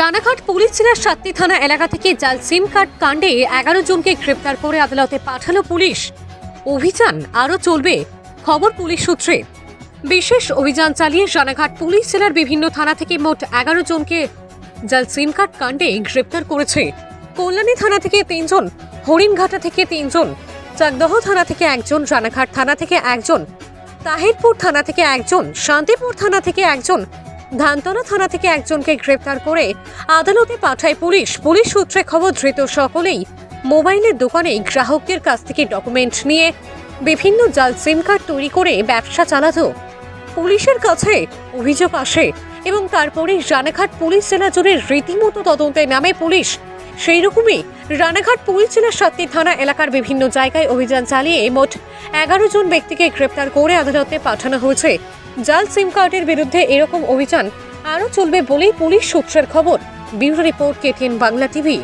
Ranaghat police জেলার সাতটি থানা এলাকা থেকে জাল সিম কার্ড কাণ্ডে এগারো জনকে গ্রেপ্তার করে আদালতে পাঠালো পুলিশ। অভিযান আরও চলবে, খবর পুলিশ সূত্রে। বিশেষ অভিযান চালিয়ে রানাঘাট পুলিশ জেলার বিভিন্ন থানা থেকে মোট এগারো জনকে জাল সিম কার্ড কাণ্ডে গ্রেপ্তার করেছে। কল্যাণী থানা থেকে তিনজন, হরিণঘাটা থেকে তিনজন, চাকদহ থানা থেকে একজন, রানাঘাট থানা থেকে একজন, তাহিরপুর থানা থেকে একজন, শান্তিপুর থানা থেকে একজন ধানতলা থানা থেকে একজনকে গ্রেপ্তার করে আদালতে পাঠায় পুলিশ। পুলিশ সূত্রে খবর, ধৃত সকলেই মোবাইলের দোকানে গ্রাহকদের কাছ থেকে ডকুমেন্ট নিয়ে বিভিন্ন জাল সিম কার্ড তৈরি করে ব্যবসা চালাত। পুলিশের কাছে অভিযোগ আসে এবং তারপরে রানাঘাট পুলিশ জেলা জুড়ে রীতিমতো তদন্তে নামে পুলিশ সেই রকমই রানাঘাট পুলিশ জেলার সাতটি থানা এলাকার বিভিন্ন জায়গায় অভিযান চালিয়ে মোট এগারো জন ব্যক্তিকে গ্রেপ্তার করে আদালতে পাঠানো হয়েছে। জাল সিম কার্ডের বিরুদ্ধে এরকম অভিযান আরও চলবে বলেই পুলিশ সূত্রের খবর। Bureau report KTN Bangla TV.